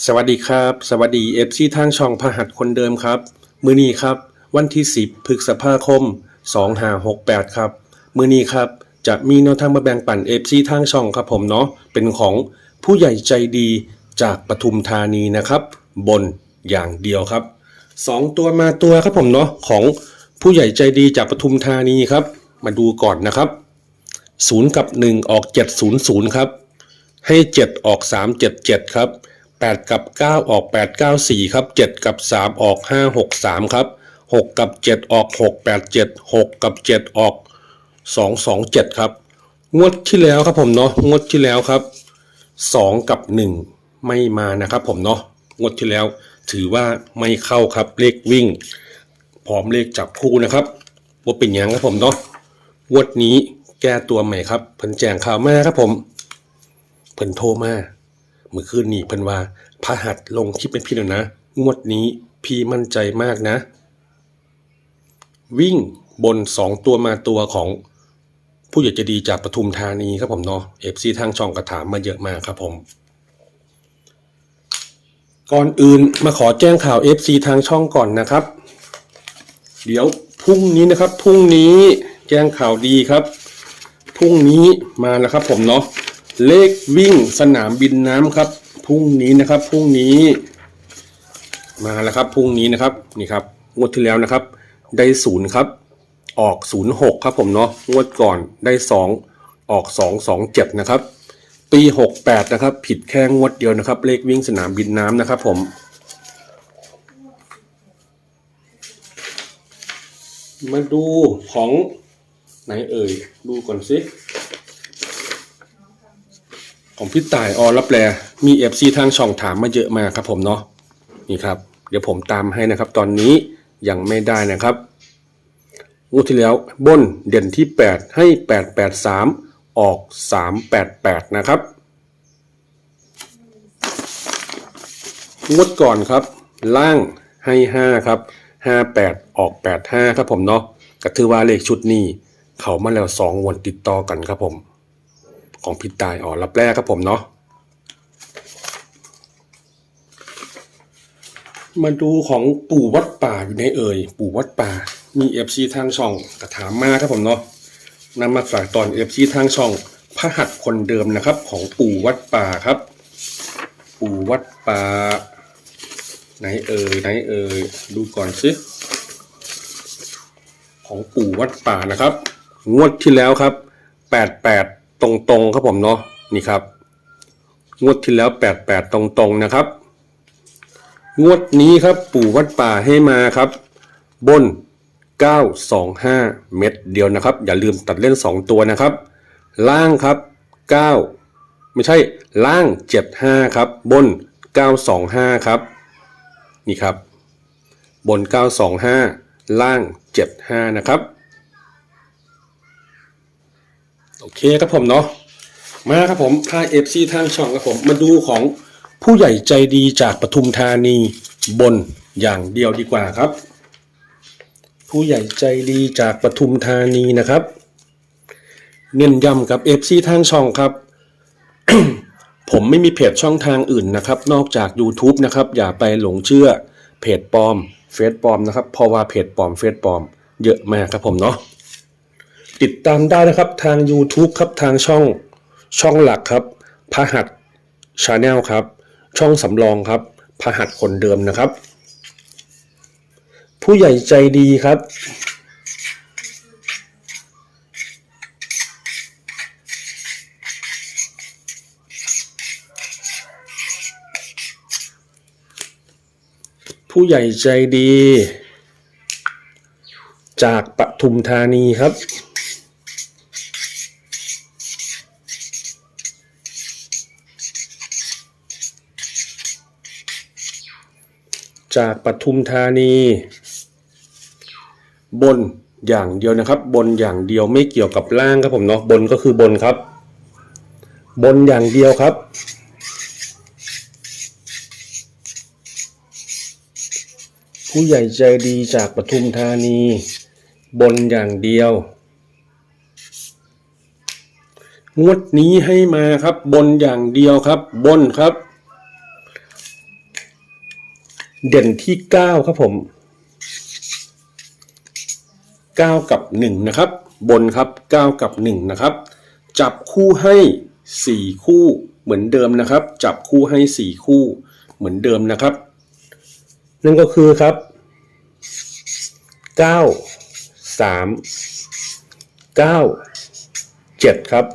สวัสดีครับ สวัสดีเอฟซีทางช่องพหัสคนเดิมครับ มือนี้ครับ วันที่ 10พฤษภาคม 2568 ครับ มือนี้ครับ จะมีแนวทางมาแบ่งปันเอฟซีทางช่องครับผมเนาะเป็นของผู้ใหญ่ใจดีจากปทุมธานีนะครับ บนอย่างเดียวครับสองตัวมาตัวครับผมเนาะของผู้ใหญ่ใจดีจากปทุมธานีครับ มาดูก่อนนะครับ 0 กับ 1 ออก 700 ครับ ให้ 7 ออก 3 7 7 ครับ 8 กับ 9 ออก 8 9 4 ครับ 7 กับ 3 ออก 5 6 3 ครับ 6 กับ 7 ออก 6 8 7 6 กับ 7 ออก 2 2 7 ครับ งวดที่แล้วครับผมเนาะงวดที่แล้วครับ 2 กับ 1 ไม่มานะครับผมเนาะงวดที่แล้วถือว่าไม่เข้าครับเลขวิ่ง พร้อมเลขจับคู่นะครับว่าเป็นยังครับผมเนาะงวดนี้แก้ตัวใหม่ครับเพิ่นแจงข่าวมาครับผมเพิ่นโทรมา เมื่อคืนนี้เพิ่นว่าพระหัสลงคลิปเป็นพี่แล้วนะ งวดนี้พี่มั่นใจมากนะ วิ่งบนสองตัวมาตัวของผู้ใหญ่จะดีจากปทุมธานีครับผมเนาะเอฟซีทางช่องกระถามมาเยอะมากครับผม ก่อนอื่นมาขอแจ้งข่าว FC ทางช่องก่อนนะครับ เดี๋ยวพรุ่งนี้นะครับพรุ่งนี้แจ้งข่าวดีครับพรุ่งนี้มาแล้วครับผมเนาะ เลขวิ่งสนามบินน้ำครับพรุ่งนี้นะครับพรุ่งนี้ มาแล้วครับพรุ่งนี้นะครับนี่ครับงวดที่แล้วนะครับ ได้ศูนย์ครับ ออกศูนย์หกครับผมเนาะงวดก่อนได้สองออกสองสองเจ็ดนะครับ ปีหกแปดนะครับ ผิดแค่งวดเดียวนะครับ เลขวิ่งสนามบินน้ำนะครับ ผมมาดูของไหนเอ่ย ดูก่อนสิ ของพี่ต่ายออรับแลมีเอฟซีทางช่องถามมาเยอะมากครับผมเนาะนี่ครับ เดี๋ยวผมตามให้นะครับ ตอนนี้ยังไม่ได้นะครับงวดที่แล้วบนเด่นที่ 8 ให้ 883 ออก 388 นะครับงวดก่อนครับ ล่างให้ 5 ครับ 58 ออก 85 ครับผมเนาะก็ถือว่าเลขชุดนี้ เขามาแล้ว2งวันติดต่อกันครับผม ของพี่ตายอ๋อรับแรกครับผมเนาะมาดูของปู่วัดป่าอยู่ในเอ่ยปู่วัดป่า มีเอฟซีทางช่องกระถามมาครับผมเนาะนำมาฝากตอนเอฟซีทางช่องพระหัตถ์คนเดิมนะครับ ของปู่วัดป่าครับ ปู่วัดป่า ไหนเอ่ยไหนเอ่ยดูก่อนสิของปู่วัดป่านะครับ งวดที่แล้วครับ88 ตรงๆครับผมเนาะนี่ครับ งวดที่แล้ว88ตรงๆนะครับ งวดนี้ครับปู่วัดป่าให้มาครับ บน 925 เม็ดเดียวนะครับ อย่าลืมตัดเล่น 2 ตัวนะครับ ล่างครับ 9 ไม่ใช่ล่าง 75 ครับ บน 925 ครับ นี่ครับ บน 925 ล่าง 75 นะครับ โอเคครับผมเนาะมาครับผมพาเอฟซีทางช่องครับผมมาดูของผู้ใหญ่ใจดีจากปทุมธานีบนอย่างเดียวดีกว่าครับ ผู้ใหญ่ใจดีจากปทุมธานีนะครับ เน้นย้ำกับเอฟซีทางช่องครับ ผมไม่มีเพจช่องทางอื่นนะครับ นอกจาก YouTube นะครับ อย่าไปหลงเชื่อเพจปลอมเฟซปลอมนะครับเพราะว่าเพจปลอมเฟซปลอมเยอะมากครับผมเนาะ ติดตามได้นะครับทาง YouTube ครับทางช่องช่องหลักครับพหัสชาแนลครับ ช่องสำรองครับพหัสคนเดิมนะครับ ผู้ใหญ่ใจดีครับ ผู้ใหญ่ใจดี จากปทุมธานีครับ จากปทุมธานี บนอย่างเดียวนะครับ บนอย่างเดียวไม่เกี่ยวกับล่างครับผมเนาะบนก็คือบนครับ บนอย่างเดียวครับ ผู้ใหญ่ใจดีจากปทุมธานี บนอย่างเดียวงวดนี้ให้มาครับ บนอย่างเดียวครับ บนครับ เด่นที่เก้าครับผมเก้ากับหนึ่งนะครับ บนครับเก้ากับหนึ่งนะครับ จับคู่ให้สี่คู่เหมือนเดิมนะครับ จับคู่ให้สี่คู่เหมือนเดิมนะครับ นั่นก็คือครับเก้าสามเก้าเจ็ดครับ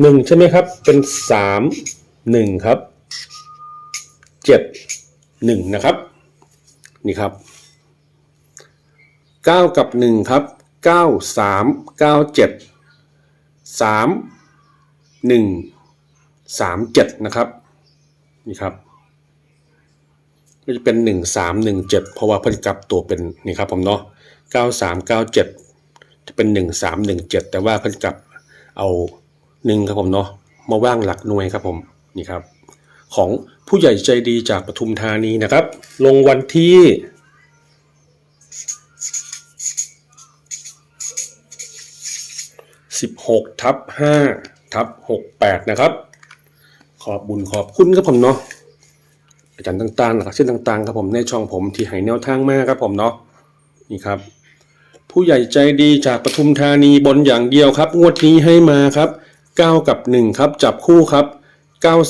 หนึ่งใช่ไหมครับ เป็นสามหนึ่งครับเจ็ด หนึ่งนะครับนี่ครับเก้ากับหนึ่งครับเก้าสามเก้าเจ็ดสามหนึ่งสามเจ็ดนะครับนี่ครับก็จะเป็นหนึ่งสามหนึ่งเจ็ดเพราะว่าเพิ่นกลับตัวเป็นนี่ครับผมเนาะเก้าสามเก้าเจ็ดจะเป็นหนึ่งสามหนึ่งเจ็ดแต่ว่าเพิ่นกลับเอาหนึ่งครับผมเนาะมาว่างหลักหน่วยครับผมนี่ครับ ของผู้ใหญ่ใจดีจากปทุมธานีนะครับ ลงวันที่ 16 ทับ 5 ทับ 68 นะครับ ขอบบุญขอบคุณครับผมเนาะอาจารย์ต่างๆนะครับเส้นต่างๆครับผมในช่องผมที่ให้แนวทางมากครับผมเนาะนี่ครับ ผู้ใหญ่ใจดีจากปทุมธานีบนอย่างเดียวครับ งวดนี้ให้มาครับ 9 กับ 1 ครับ จับคู่ครับ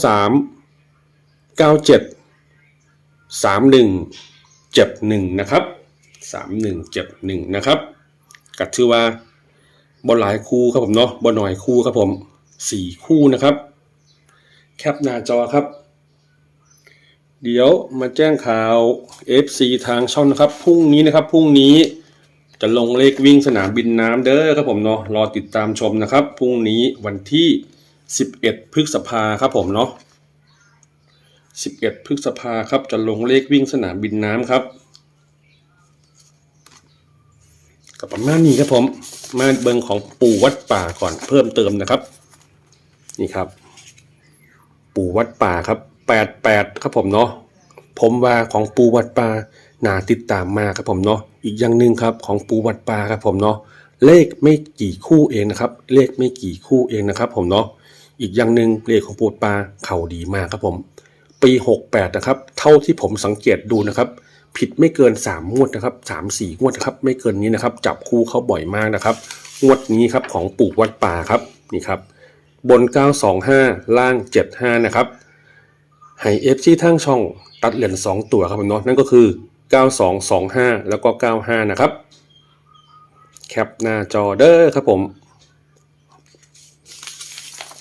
93 97 31 71 นะครับ 3171 นะครับกัดชื่อว่าบอลหลายคู่ครับผมเนาะบอลหน่อยคู่ครับผมสี่คู่นะครับ แคปหน้าจอครับ เดี๋ยวมาแจ้งข่าว FC ทางช่องนะครับพรุ่งนี้นะครับพรุ่งนี้จะลงเลขวิ่งสนามบินน้ำเด้อครับผมเนาะรอติดตามชมนะครับพรุ่งนี้วันที่ 11 พฤษภาครับผมเนาะ 11 พฤษภาครับจะลงเลขวิ่งสนามบินน้ำครับกับประมาณนี้ครับผม มาเบิงของปู่วัดป่าก่อนเพิ่มเติมนะครับ นี่ครับ ปู่วัดป่าครับแปดแปดครับผมเนาะผมว่าของปู่วัดป่าน่าติดตามมาครับผมเนาะอีกอย่างหนึ่งครับของปู่วัดป่าครับผมเนาะเลขไม่กี่คู่เองนะครับ เลขไม่กี่คู่เองนะครับ ผมเนาะอีกอย่างหนึ่งเลขของปู่วัดป่าเข่าดีมากครับผม ปี 68 นะครับ เท่าที่ผมสังเกตดูนะครับ ผิดไม่เกิน 3 งวดนะครับ 3 4 งวดนะครับ ไม่เกินนี้นะครับ จับคู่เขาบ่อยมากนะครับ งวดนี้ครับของปู่วัดป่าครับ นี่ครับ บน 925 ล่าง 75 นะครับ ให้เอฟซีทั้งช่องตัดเหรียญ2ตัวครับผมเนาะ นั่นก็คือ 9225 แล้วก็ 95 นะครับ แคปหน้าจอเด้อครับผม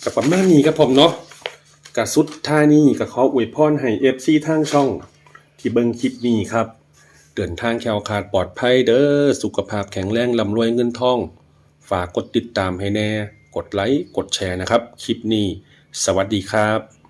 กับประมาณนี้ครับผมเนาะ กับสุดท่านี้ก็ขออวยพรให้เอฟซีทางช่อง ที่เบิ้งคลิปนี้ครับ เดินทางแคล้วคลาดปลอดภัยเด้อสุขภาพแข็งแรงลำรวยเงินทอง ฝากกดติดตามให้แน่ กดไลค์กดแชร์นะครับ คลิปนี้ สวัสดีครับ